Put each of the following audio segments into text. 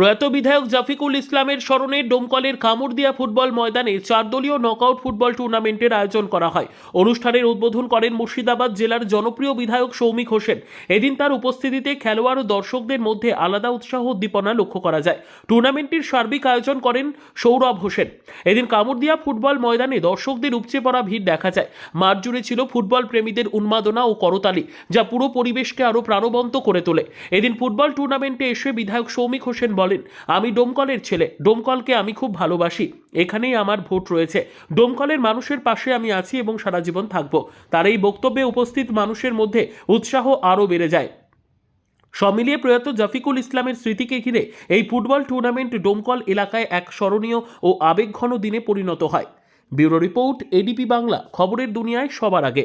প্রয়াত বিধায়ক জাফিকুল ইসলামের স্মরণে ডোমকলের কামুরদিয়া ফুটবল ময়দানে চার দলীয় নকআউট ফুটবল টুর্নামেন্টের আয়োজন করা হয়। অনুষ্ঠানের উদ্বোধন করেন মুর্শিদাবাদ জেলার জনপ্রিয় বিধায়ক সৌমিক হোসেন। এদিন তার উপস্থিতিতে খেলোয়াড় ও দর্শকদের মধ্যে আলাদা উৎসাহ উদ্দীপনা লক্ষ্য করা যায়। টুর্নামেন্টটির সার্বিক আয়োজন করেন সৌরভ হোসেন। এদিন কামুরদিয়া ফুটবল ময়দানে দর্শকদের উপচে পড়া ভিড় দেখা যায়। মাঠ জুড়ে ছিল ফুটবল প্রেমীদের উন্মাদনা ও করতালি, যা পুরো পরিবেশকে আরও প্রাণবন্ত করে তোলে। এদিন ফুটবল টুর্নামেন্টে এসে বিধায়ক সৌমিক হোসেন বলেন আমি ডোমকলের ছেলে। ডোমকলকে আমি খুব ভালোবাসি। এখানেই আমার ভোট রয়েছে। ডোমকলের মানুষের পাশে আমি আছি এবং সারা জীবন থাকব। তার এই বক্তব্যে উপস্থিত মানুষের মধ্যে উৎসাহ আরও বেড়ে যায়। সব মিলিয়ে প্রয়াত জাফিকুল ইসলামের স্মৃতিকে ঘিরে এই ফুটবল টুর্নামেন্ট ডোমকল এলাকায় এক স্মরণীয় ও আবেগঘন দিনে পরিণত হয়। Bureau report, ADP Bangla. খবরের দুনিয়ায় সবার আগে।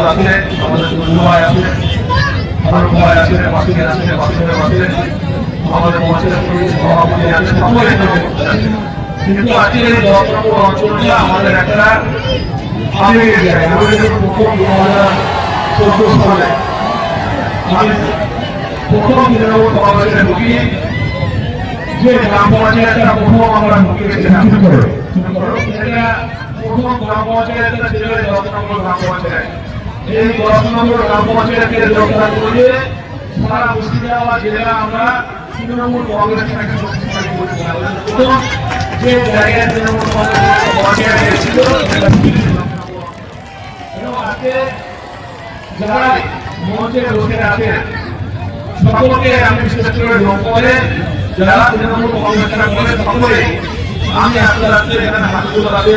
আছে আমাদের দুর্গ আছে আমার ভাই আছে বাসির আছে বাসির আছে আমাদের। কিন্তু আজকে আমাদের একটা আবেগের জায়গা আমাদের প্রথম দু হাজার চোদ্দ প্রথম তৃণমূল কংগ্রেসে ঢুকি যে গ্রাম পঞ্চায়েতটা আমরা ঢুকে গেছিলাম প্রথম গ্রাম পঞ্চায়েতটা ছিল দশ নম্বর গ্রাম পঞ্চায়েত এই দশ নম্বর গ্রাম পঞ্চায়েতের যোগদান করে সারা মুর্শিদাবাদ জেলা আমরা তৃণমূল কংগ্রেসটাকে শক্তিশালী করেছিলাম যে জায়গায় তৃণমূল কংগ্রেস ছিল। এবং আজকে যারা মঞ্চে বসে আছেন সকলকে আমি বিশেষ করে এখানে হাত তোলাবে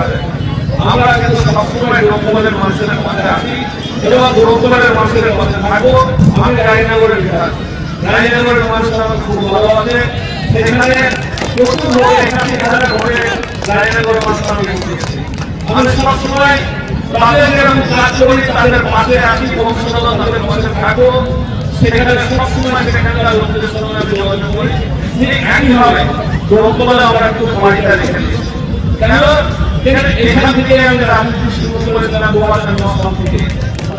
যায় আমরা কিন্তু সবসময় লোকসভার মানুষের মধ্যে আছি এবং লোকসভার মানুষের মধ্যে থাকব। আমি রায়নগরের রায়নগরের মানুষ আমার খুব ভালো আছে। সেখানে আছি। ভবিষ্যৎ তাদের পাশে থাকব। সেখানে আমি যোগাযোগ করি। ঠিক একইভাবে লোকসভায় আমরা একটু সমাজটা রেখে এখানে থেকে আমি রাজনীতি শুরু করেছিলাম দু হাজার নয় থেকে।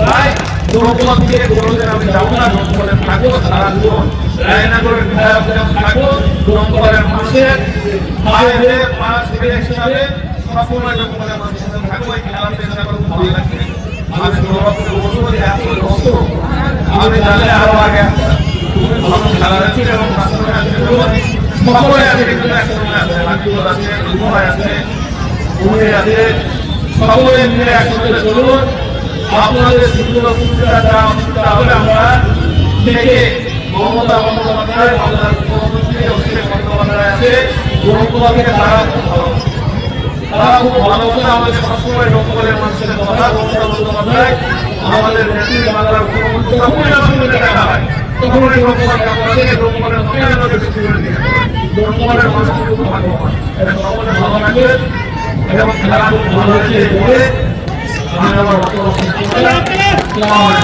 তাই লোকসভা থেকে কোনোদিন আমি যাব না লোকসভায় থাকব সারা জীবন রায়নগরের বিধায়ক যেমন থাকব লোকসভার মানুষের ভাই হয়ে পাঁচ থেকে হিসাবে সবসময় লোকসভার মানুষের সাথে থাকব, এই খেলাতে এসে আমার ভালো লাগছে আমি সৌরভকে বলব যে এত কষ্ট, আমি জানলে আরও আগে। ভালো খেলা আছে এবং তার আছে সকলে আছে আছে আছে আছে। উনি আছে? সকলে মিলে একসঙ্গে চলুন। আপনাদের সুন্দর সুবিধা আমরা থেকে মমতা বন্দ্যোপাধ্যায় আমাদের মুখ্যমন্ত্রী আছে। লোকসভাকে তারা খুব ভালো তারা খুব ভালোবাসে আমাদের সবসময় লোকসভার মানুষের কথা, মমতা বন্দ্যোপাধ্যায়। আমাদের আমাদের দেখা হয়। আমাদের বেশি করে দিয়ে লোকসভার মানুষ খুব ভালো এটা ভালো লাগে। খেলা খুব ভালো বলে আমি আমার